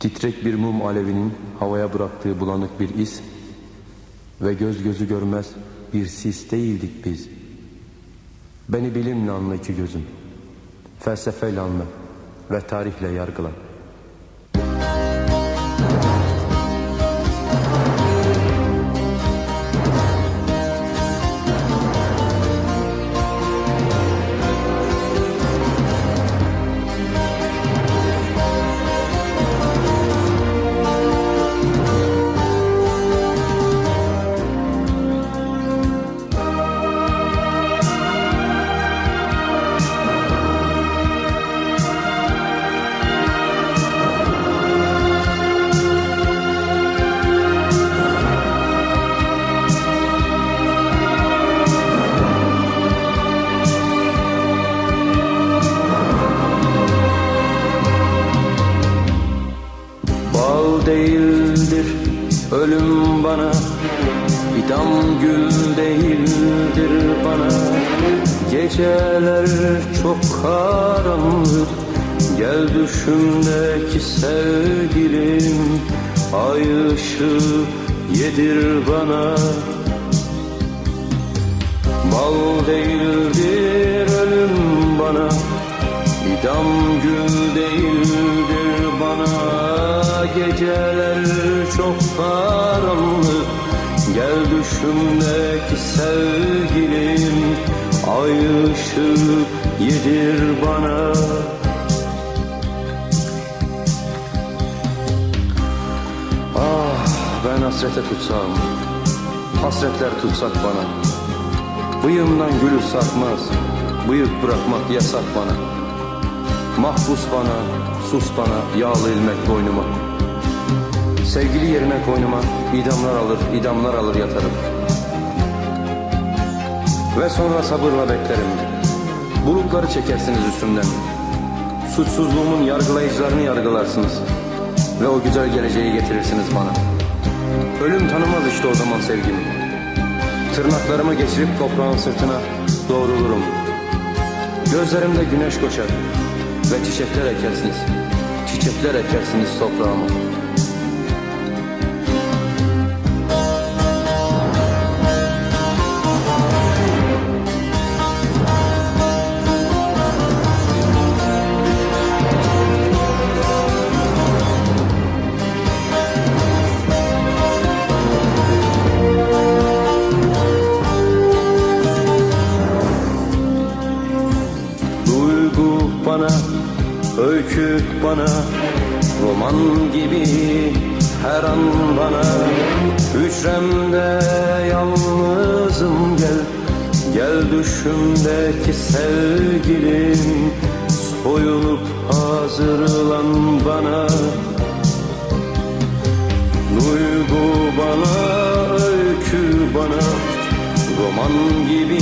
Titrek bir mum alevinin havaya bıraktığı bulanık bir iz ve göz gözü görmez bir sis değildik biz. Beni bilimle anla iki gözüm, felsefeyle anla ve tarihle yargıla. İdam gül değildir bana. Geceler çok karanlık. Gel düşümdeki sevgilim. Ay ışığı yedir bana. Bal değildir ölüm bana. İdam gül değildir bana. Geceler düşümdeki sevgilim Ay ışığı yedir bana. Ah ben hasrete tutsam Hasretler tutsak bana. Bıyığımdan gülü sarkmaz Bıyık bırakmak yasak bana. Mahpus bana, sus bana Yağlı ilmek boynuma Sevgili yerine koynuma idamlar alır, idamlar alır yatarım Ve sonra sabırla beklerim Bulutları çekersiniz üstümden Suçsuzluğumun yargılayıcılarını yargılarsınız Ve o güzel geleceği getirirsiniz bana Ölüm tanımaz işte o zaman sevgimi Tırnaklarımı geçirip toprağın sırtına doğrulurum. Gözlerimde güneş koşar ve çiçekler ekersiniz. Çiçekler ekersiniz toprağıma. Bana, öykü bana Roman gibi her an bana. Hücremde yalnızım gel Gel düşümdeki sevgilim. Soyunup hazırlan bana. Duygu bana, öykü bana Roman gibi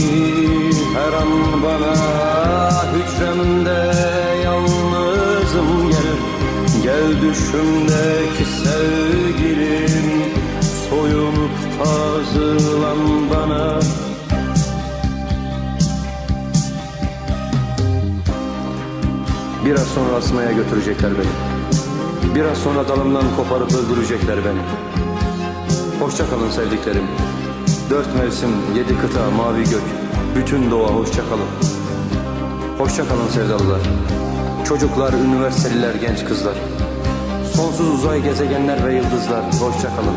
her an bana. Hücremde düşümdeki sevgilim Soyunup hazırlan bana. Biraz sonra asmaya götürecekler beni. Biraz sonra dalımdan koparıp öldürecekler beni. Hoşça kalın sevdiklerim. Dört mevsim, yedi kıta, mavi gök. Bütün doğa hoşça kalın. Hoşça kalın sevdalılar. Çocuklar, üniversiteliler, genç kızlar Sonsuz uzay gezegenler ve yıldızlar. Hoşça kalın.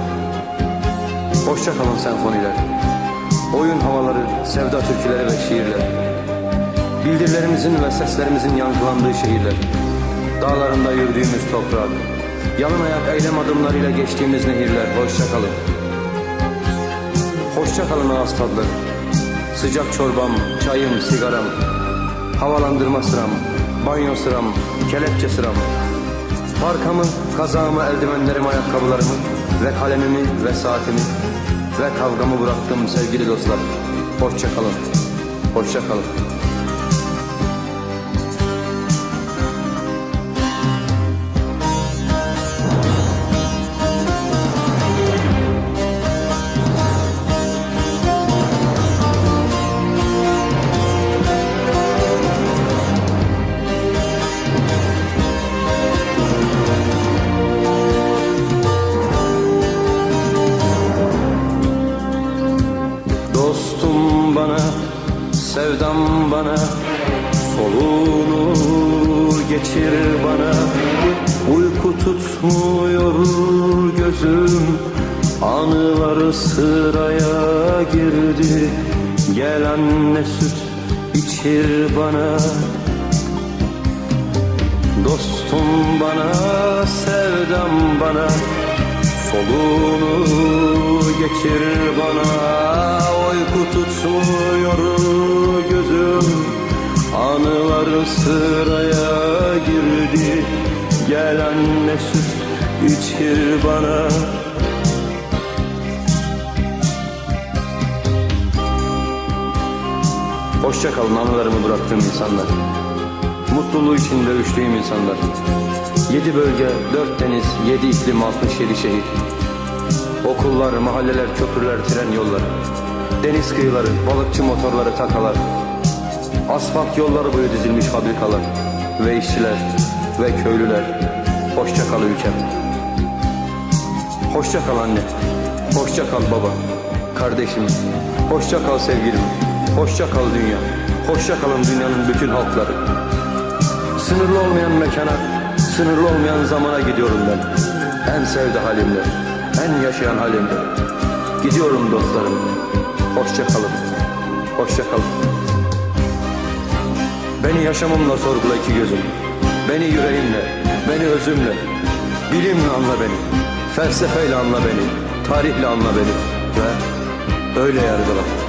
Hoşça kalın senfoniler. Oyun havaları, sevda türküleri ve şiirler. Bildirilerimizin ve seslerimizin yankılandığı şehirler. Dağlarında yürüdüğümüz toprak. Yalın ayak eylem adımlarıyla geçtiğimiz nehirler. Hoşça kalın. Hoşça kalın ağız tadları. Sıcak çorbam, çayım, sigaram. Havalandırma sıram, banyo sıram, kelepçe sıram Parkamı, kazağımı, eldivenlerimi, ayakkabılarımı Ve kalemimi ve saatimi Ve kavgamı bıraktım sevgili dostlar. Hoşça kalın, hoşça kalın sevdam bana Soluğunu geçir bana. Uyku tutmuyor gözüm Anılar sıraya girdi. Gel anne süt içir bana. Dostum bana, sevdam bana Soluğunu geçir bana. Uyku tutmuyorum sıraya girdi. Gel anne süt içir bana. Hoşça kalın anılarımı bıraktığım insanlar. Mutluluğu içinde üçlüyüm insanlar. Yedi bölge, dört deniz, yedi iklim, altmış yedi şehir. Okullar, mahalleler, köprüler, tren yolları. Deniz kıyıları, balıkçı motorları, takalar Asfalt yolları boyu dizilmiş fabrikalar Ve işçiler, ve köylüler. Hoşça kal ülkem. Hoşça kal anne. Hoşça kal baba. Kardeşim. Hoşça kal sevgilim. Hoşça kal dünya. Hoşça kalın dünyanın bütün halkları. Sınırlı olmayan mekana Sınırlı olmayan zamana gidiyorum ben. En sevdi halimle En yaşayan halimle. Gidiyorum dostlarım. Hoşça kalın. Hoşça kalın Beni yaşamımla sorgula iki gözüm. Beni yüreğimle Beni özümle. Bilimle anla beni. Felsefeyle anla beni. Tarihle anla beni. Ve öyle yargıla